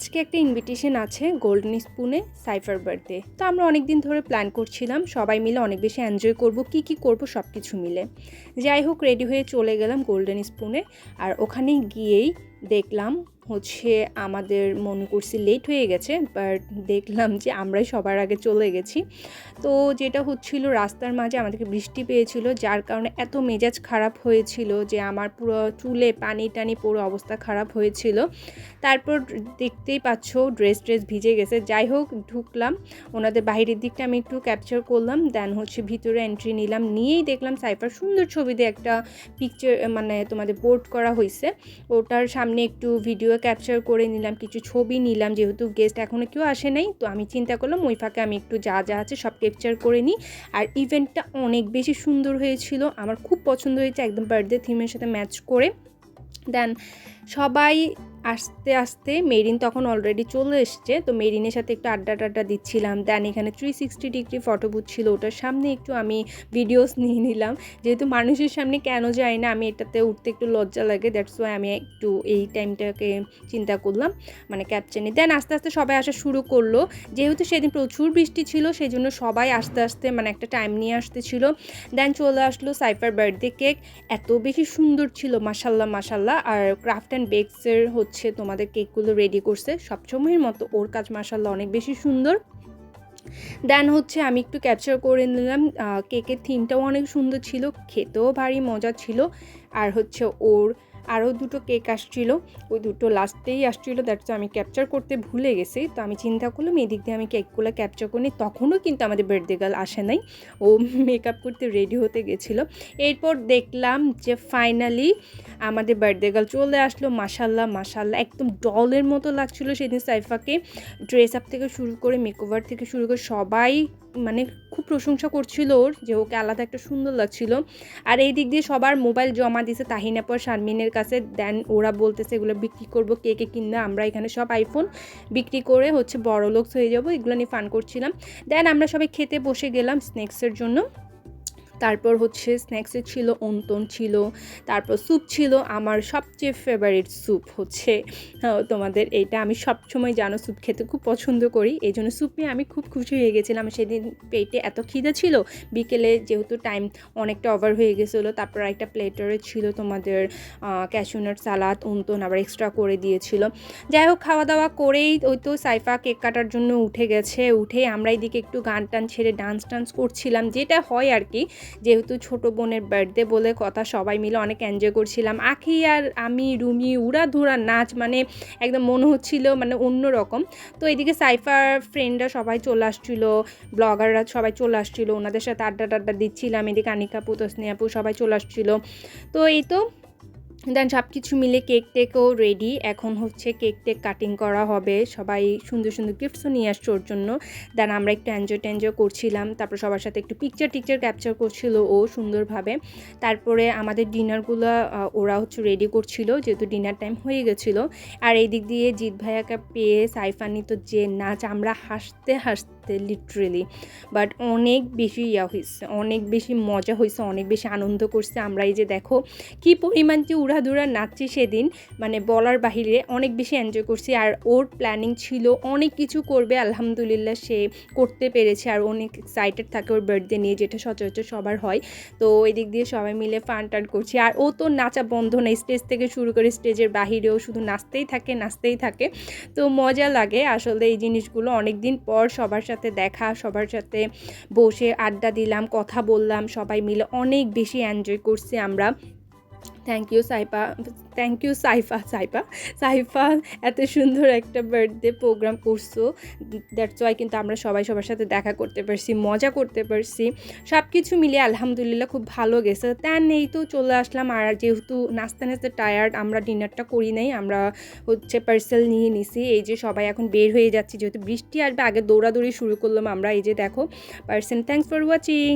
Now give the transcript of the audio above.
আজকে একটা ইনভিটেশন আছে গোল্ডেন স্পুনে সাইফার বার্থডে তো আমরা অনেক দিন ধরে প্ল্যান করছিলাম, সবাই মিলে অনেক বেশি এনজয় করব, কি কি করব সব কিছু মিলে। যাই হোক রেডি হয়ে চলে গেলাম গোল্ডেন স্পুনে আর ওখানে গিয়েই দেখলাম হচ্ছে আমাদের মনে করছি লেট হয়ে গেছে বাট দেখলাম যে আমরাই সবার আগে চলে গেছি। তো যেটা হচ্ছিল রাস্তার মাঝে আমাদেরকে বৃষ্টি পেয়েছিল, যার কারণে এত মেজাজ খারাপ হয়েছিল যে আমার পুরো চুলে পানি টানি পুরো অবস্থা খারাপ হয়েছিল। তারপর দেখতেই পাচ্ছ ড্রেস ট্রেস ভিজে গেছে। যাই হোক, ঢুকলাম। ওনাদের বাইরের দিকটা আমি একটু ক্যাপচার করলাম দেন হচ্ছে ভিতরে এন্ট্রি নিলাম। নিয়েই দেখলাম সাইফার সুন্দর ছবিতে একটা পিকচার মানে তোমাদের বোর্ড করা হয়েছে ওটার সামনে একটু ভিডিও ক্যাপচার করে নিলাম, কিছু ছবি নিলাম, যেহেতু গেস্ট এখনও কেউ আসে নাই, তো আমি চিন্তা করলাম ওই ফাঁকে আমি একটু যা যা আছে সব ক্যাপচার করে নিই। আর ইভেন্টটা অনেক বেশি সুন্দর হয়েছিল, আমার খুব পছন্দ হয়েছে, একদম বার্থডে থিমের সাথে ম্যাচ করে। দেন সবাই আস্তে আস্তে মেরিন তখন অলরেডি চলে এসছে। তো মেরিনের সাথে একটু আড্ডা টাড্ডা দিচ্ছিলাম। দেন এখানে three sixty degree photo booth ছিল। ওটার সামনে একটু আমি ভিডিওস নিয়ে নিলাম। যেহেতু মানুষের সামনে কেন যাই না, আমি এটাতে উঠতে একটু লজ্জা লাগে। দ্যাটস ওয়াই আমি একটু এই টাইমটাকে চিন্তা করলাম মানে ক্যাপচার নিই দেন আস্তে আস্তে সবাই আসা শুরু করল। যেহেতু সেদিন প্রচুর বৃষ্টি ছিল সেই জন্য সবাই আস্তে আস্তে মানে একটা টাইম নিয়ে আসতেছিল। দেন চলে আসলো সাইফার বার্থডে কেক এত বেশি সুন্দর ছিল মাসাল্লাহ মাসাল্লাহ আর ক্রাফট অ্যান্ড বেকসের হচ্ছে তোমাদের কেকগুলো রেডি করছে। সবসময়ের মতো ওর কাজ মাসাল্লাহ অনেক বেশি সুন্দর। দেন হচ্ছে আমি একটু ক্যাপচার করে নিলাম কেকের থিমটাও অনেক সুন্দর ছিল, খেতেও ভারী মজা ছিল। আর হচ্ছে ওর আরও দুটো কেক আসছিল। ওই দুটো লাস্টেই আসছিল দ্যাটস আমি ক্যাপচার করতে ভুলে গেছি। তো আমি চিন্তা করলাম, এদিক দিয়ে আমি কেকগুলো ক্যাপচার করি তখনও কিন্তু আমাদের বার্থডে গার্ল আসে নাই। ও মেকআপ করতে রেডি হতে গেছিল। এরপর দেখলাম যে ফাইনালি আমাদের বার্থডে গার্ল চলে আসলো। মাসাল্লাহ মাসাল্লাহ একদম ডলের মতো লাগছিল সেদিন সাইফাকে। ড্রেস আপ থেকে শুরু করে মেকওভার থেকে শুরু করে সবাই মানে খুব প্রশংসা করছিল ওর যে ওকে আলাদা একটা সুন্দর লাগছিল। আর এই দিক দিয়ে সবার মোবাইল জমা দিছে তাহিনা পর শারমিনের কাছে। দেন ওরা বলতেছে এগুলো বিক্রি করব, কে কে কিনবে, আমরা এখানে সব আইফোন বিক্রি করে হচ্ছে বড় লোকস হয়ে যাব, এগুলো নিয়ে ফান করছিলাম। দেন আমরা সবাই খেতে বসে গেলাম স্ন্যাক্সের জন্য। তারপর হচ্ছে স্ন্যাক্সে ছিল অন্তন ছিল, তারপর স্যুপ ছিল, আমার সবচেয়ে ফেভারিট স্যুপ হচ্ছে তোমাদের এটা আমি সবসময় জানো স্যুপ খেতে খুব পছন্দ করি, এই জন্য স্যুপ নিয়ে আমি খুব খুশি হয়ে গেছিলাম। সেদিন পেটে এত খিদে ছিল, বিকেলে যেহেতু টাইম অনেকটা ওভার হয়ে গেছিল, তারপর একটা প্লেটারে ছিল তোমাদের ক্যাশুনাট সালাদ অন্তন আবার এক্সট্রা করে দিয়েছিল। যাই হোক খাওয়া দাওয়া করেই ওই তো সাইফা কেক কাটার জন্য উঠে গেছে। উঠে আমরা এইদিকে একটু গান টান ছেড়ে ডান্স টান্স করছিলাম, যেটা হয় আর কি যেহেতু ছোট বোনের বার্থডে বলে কথা সবাই মিলে অনেক এনজয় করছিলাম। আখি আর আমি, রুমি উড়াধুরা নাচ মানে একদম মনে হচ্ছিল মানে অন্য রকম। তো এদিকে সাইফার ফ্রেন্ডরা সবাই চলে আসছিল ব্লগাররা সবাই চলে আসছিল, ওনাদের সাথে আড্ডা টাড্ডা দিচ্ছিলাম। এদিকে আনিকাপু তসনিয়াপু সবাই চলে আসছিল। তো এই তো দেন সব কিছু মিলে কেক টেকও রেডি এখন হচ্ছে কেক টেক কাটিং করা হবে। সবাই সুন্দর সুন্দর গিফটসও নিয়ে আসছে ওর জন্য। দেন আমরা একটু এনজয় টেনজয় করছিলাম। তারপর সবার সাথে একটু পিকচার টিকচার ক্যাপচার করছিল ও সুন্দরভাবে। তারপরে আমাদের ডিনারগুলো ওরা হচ্ছে রেডি করছিল, যেহেতু ডিনার টাইম হয়ে গেছিল। আর এই দিক দিয়ে জিৎ ভাইয়াকে পেয়ে সাইফানি তো যে নাচ, আমরা হাসতে হাসতে লিটারেলি বাট অনেক বেশি ইয়া হয়েছে অনেক বেশি মজা হয়েছে অনেক বেশি আনন্দ করছে। আমরা এই যে দেখো, কি পরিমাণ যে উড়াধুরা নাচছি সেদিন মানে বলার বাহিরে অনেক বেশি এনজয় করছি। আর ওর প্ল্যানিং ছিল অনেক কিছু করবে, আলহামদুলিল্লাহ সে করতে পেরেছে। আর অনেক এক্সাইটেড থাকে ওর বার্থডে নিয়ে, যেটা সচরাচর সবার হয়। তো ওই দিক দিয়ে সবাই মিলে ফান টান করছি। আর ও তো নাচা বন্ধ নেই স্টেজ থেকে শুরু করে স্টেজের বাহিরেও শুধু নাচতেই থাকে নাচতেই থাকে। তো মজা লাগে আসলে এই জিনিসগুলো। অনেক দিন পর সবার সাথে দেখা, সবার সাথে বসে আড্ডা দিলাম, কথা বললাম, সবাই মিলে অনেক বেশি এনজয় করছি আমরা। Thank you Saifa thank you Saifa Saifa Saifa এত সুন্দর একটা বার্থডে প্রোগ্রাম করছ। দ্যাটস ওয়াই কিন্তু আমরা সবাই সবার সাথে দেখা করতে পারছি, মজা করতে পারছি। সব কিছু মিলিয়ে আলহামদুলিল্লাহ খুব ভালো গেছে। তেন এই তো, চলে আসলাম। আর যেহেতু নাচতে নাচতে টায়ার্ড আমরা ডিনারটা করি নাই। আমরা হচ্ছে পার্সেল নিয়ে নিছি। এই যে সবাই এখন বের হয়ে যাচ্ছি। যেহেতু বৃষ্টি আসবে, আগে দৌড়াদৌড়ি শুরু করলাম আমরা। এই যে দেখো পার্সেল থ্যাংকস ফর ওয়াচিং